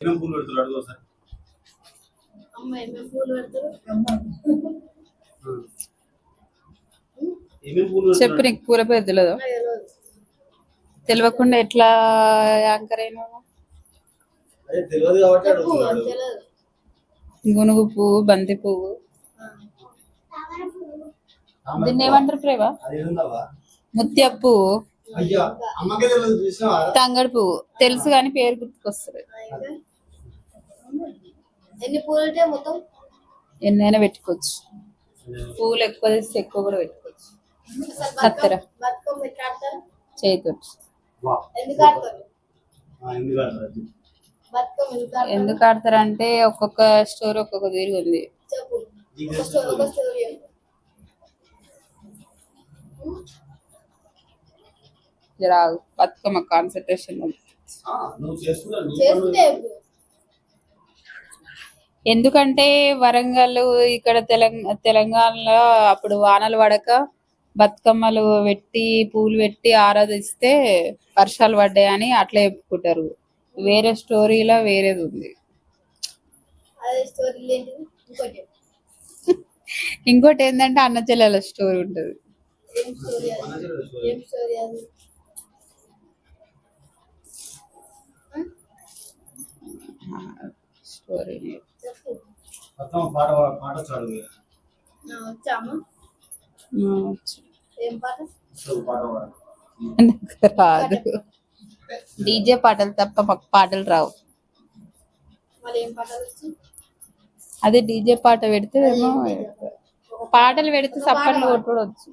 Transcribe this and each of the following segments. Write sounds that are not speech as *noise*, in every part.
ఏమేం పూలు పెడుతున్నారు? అడుగు పెడతారు? ఏమేం పూలు చెప్పు నీకు పూల పేరు తెలియదు తెలియకుండా ఎట్లా యాంకర్ తెలియదు గునుగు పువ్వు బంతి పువ్వు. దీన్ని ఏమంటారు ప్రేమ? ముత్య పువ్వు. తంగడి పువ్వు. తెలుసు కానీ పేరు గుర్తుకొస్తుంది ఎన్ని పూలు ఉంటాయి మొత్తం? ఎన్నైనా పెట్టుకోవచ్చు. పువ్వులు ఎక్కువ తెస్తే ఎక్కువ కూడా పెట్టుకోవచ్చు. కత్తెర. చేతితో. ఎందుకు ఆడతారు? ఆడతారంటే ఒక్కొక్క స్టోరీ ఒక్కొక్క తీరు ఉంది. జరా బతుకమ్మ కాన్సన్ట్రేషన్ ఎందుకంటే వరంగల్ ఇక్కడ తెలంగాణ తెలంగాణలో అప్పుడు వానలు పడక బతుకమ్మలు పెట్టి పూలు పెట్టి ఆరాధిస్తే వర్షాలు పడ్డాయని అట్లా చెప్పుకుంటారు. వేరే స్టోరీలో వేరేది ఉంది. ఇంకోటి ఏంటంటే అన్న చెల్లెల స్టోరీ ఉంటుంది. స్టోరీ మొత్తం పాట పాట చాలు ఆ, వచ్చామా ఏం పాట? పాట పాడు. రాదు. డీజే పాటలు తప్ప మాకు పాటలు రావు. అదే డీజే పాట పెడితే ఏమో పాటలు పెడితే సప్పట్లు కొట్టుకోవచ్చు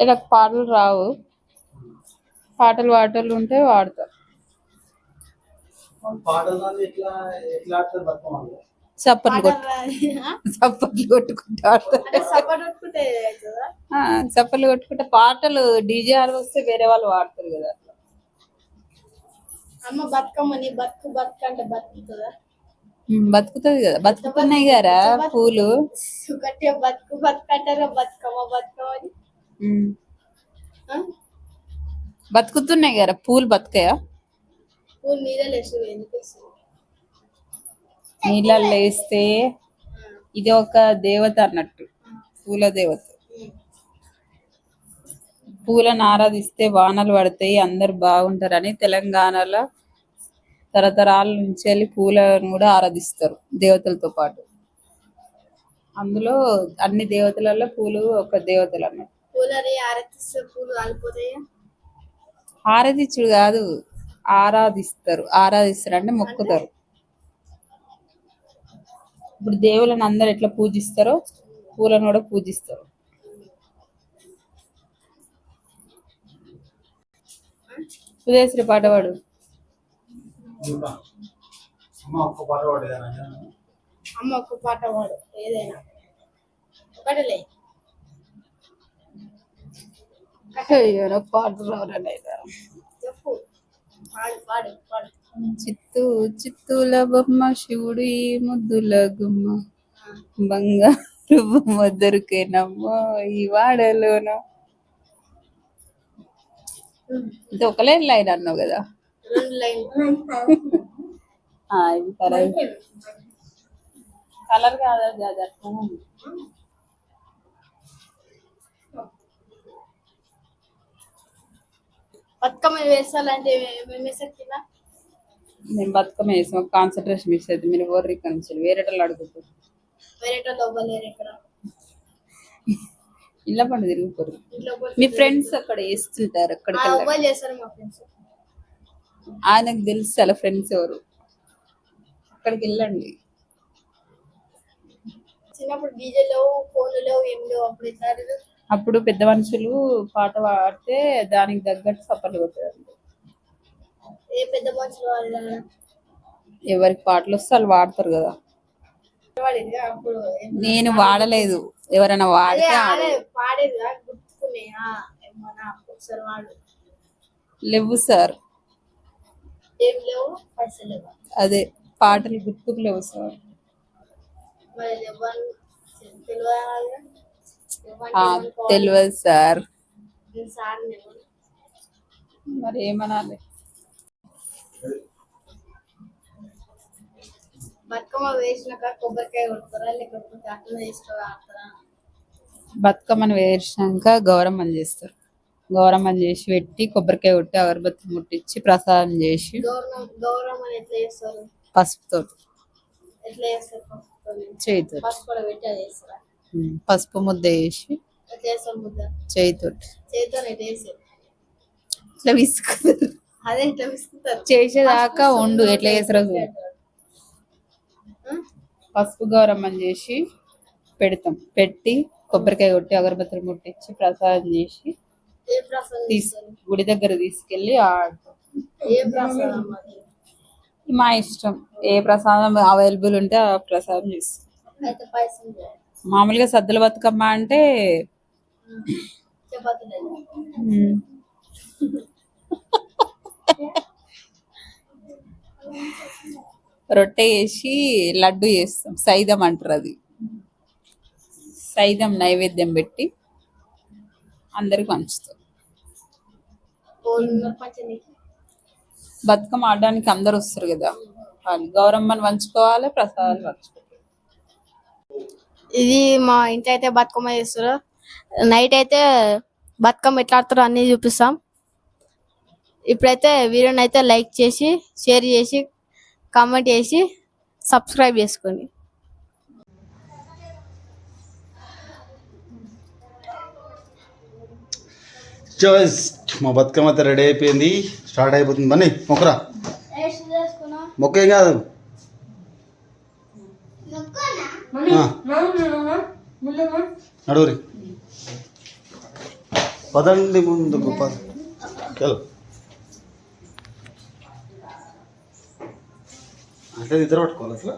నాకు పాటలు రావు. పాటలు పాటలు ఉంటే వాడతా పాటలు కానీ ఎట్లా ఎట్లా ఆడతారు బతుకమ్మ చప్పట్లు పాట కొట్టు? చప్పట్లు కొట్టుకుంటూ చప్పట్లు కొట్టుకుంటే పాటలు డీజే ఆర్ వస్తే వేరే వాళ్ళు వాడతారు కదా. అమ్మ బతుకమ్మ నీ బతుకు బతుకు అంటే బతుకుతుందా? బతుకుతుంది కదా. బతుకుతున్నాయి కదా పూలు. బతుకు బతుకు అంటారా బతుకమ్మ బతుకమ్మ? బతుకుతున్నాయి కదా పూలు బతుకాయా? నీళ్ళల్లో వేస్తే ఇది ఒక దేవత అన్నట్టు పూల దేవత. పూలను ఆరాధిస్తే వానలు పడతాయి అందరు బాగుంటారని తెలంగాణలో తరతరాల నుంచి వెళ్ళి పూలను కూడా ఆరాధిస్తారు దేవతలతో పాటు. అందులో అన్ని దేవతలలో పూలు ఒక దేవతలు అన్నట్టు. పూలని ఆరతిస్తే పూలు కాలిపోతాయా ఆరాధించుడు కాదు ఆరాధిస్తారు. ఆరాధిస్తారు అంటే మొక్కుతారు. ఇప్పుడు దేవులను అందరు ఎట్లా పూజిస్తారో పూలను కూడా పూజిస్తారు. ఉదయశ్రీ పాట పాడు. ఇంకా అమ్మ ఒక్క పాట పాడు. ఏదైనా. ఒకటిలే. అయ్యో పాడు పాడు చిత్తూ చిత్తూల బొమ్మ శివుడు ముద్దుల గుమ్మ. బంగారు బొమ్మ దొరికేనమ్మో ఈ వాడలోన. ఇది ఒకలే లైన్ అన్నావు కదా? లైన్ ఇది కలర్ కలర్ కాదా అది అట్లా ఉంది. బతుకమ్మ వేసాలంటే మేము కింద? నేను బతుకమ్మ వేసి. కాన్సన్ట్రేషన్ మిస్ అవుతుంది మీరు ఎవరు ఇక్కడ నుంచి వేరే వాళ్ళు అడుగుతారు వేరేటో అవ్వలేరు ఇక్కడ. ఇళ్ళ పండు తిరిగిపోరు ఇంట్లో మీ ఫ్రెండ్స్ అక్కడ వేస్తుంటారు చేస్తారు మా ఫ్రెండ్స్ ఆయనకు తెలుసు అలా ఫ్రెండ్స్ ఎవరు. అక్కడికి వెళ్ళండి. చిన్నప్పుడు డీజే లేవు ఫోన్లు లేవు ఏం లేవు అప్పుడు ఆడేది? అప్పుడు పెద్ద మనుషులు పాట పాడితే దానికి తగ్గట్టు సప్పట్లు కొట్టారు ఏ పెద్ద మనుషులు ఎవరికి పాటలు వస్తే వాళ్ళు వాడతారు కదా. నేను వాడలేదు. ఎవరైనా వాడితే లేవు సార్. అదే పాటలు గుర్తుకు లేవు సార్. తెలియదు ఆ, తెలియదు సార్. మరి ఏమనాలి? బతుకమ్మ వేసినాక కొబ్బరికాయ కొడతారా లేకపోతే అట్లా బతుకమ్మను వేసినాక గౌరమ్మని చేస్తారు. గౌరమ్మని చేసి పెట్టి కొబ్బరికాయ కొట్టి అగరబత్తి ముట్టించి ప్రసాదం చేసి గౌరవం గౌరవం అని ఎట్లా చేస్తారు? పసుపుతో ఎట్లా చేస్తారు పసుపుతోని? చేయితో పసుపు కూడా పెట్టి అది చేస్తారా? పసుపు ముద్ద వేసి ఎట్లా చేస్తారు ముద్ద. చేయితో చేతితో ఎట్లా చేస్తారు ఇట్లా విసుకుతారు. అదే ఎట్లా విసుకుతారు. చేసేదాకా ఉండు ఎట్లా. ఆ? పసుపు గౌరమ్మని చేసి పెడతాం. పెట్టి కొబ్బరికాయ కొట్టి అగరబత్తులు ముట్టించి ప్రసాదం చేసి గుడి దగ్గర తీసుకెళ్ళి ఆడతాం. మా ఇష్టం. ఏ ప్రసాదం అవైలబుల్ ఉంటే ఆ ప్రసాదం చేస్తాం. మామూలుగా సద్దుల బతుకమ్మ అంటే *laughs* రొట్టె వేసి లడ్డు చేస్తాం. సైదం అంటారు అది. సైదం నైవేద్యం పెట్టి అందరికి పంచుతాం. బతుకమ్మ ఆడడానికి అందరు వస్తారు కదా. వాళ్ళు గౌరమ్మని పంచుకోవాలి ప్రసాదాలు పంచుకోవాలి? ఇది మా ఇంట్లో అయితే బతుకమ్మ చేస్తారు నైట్ అయితే బతుకమ్మ ఎట్లా ఆడతారో అన్ని చూపిస్తాం. ఇప్పుడైతే వీడియోని అయితే లైక్ చేసి షేర్ చేసి కామెంట్ చేసి సబ్స్క్రైబ్ చేసుకోండి. జస్ట్ మా బతుకమ్మ అయితే రెడీ అయిపోయింది. స్టార్ట్ అయిపోతుంది. బన్నీ మొక్కరా. మొక్క ఏం కాదు. ఆ. నడువురి పదండి ముందుకు పద చలో అంటే ఇద్దరు పట్టుకోవాలి అట్లా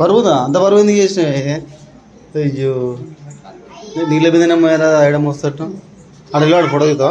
బరువుదా అంత బరువు ఎందుకు చేసినావే అయ్యో నీళ్ళ మీద ఐడం వస్తట్టు అక్కడ వెళ్ళాడు ఫోటో చూద్దా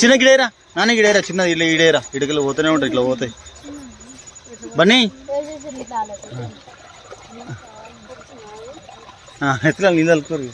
చిన్న గిడేరా? నాన్న గిడేరా? చిన్న ఇట్లా ఇడేరా ఇటుకలు పోతూనే ఉంటాయి ఇట్లా పోతాయి. బన్నీ? ఎత్తుగా నీళ్ళు కలుపుకోరు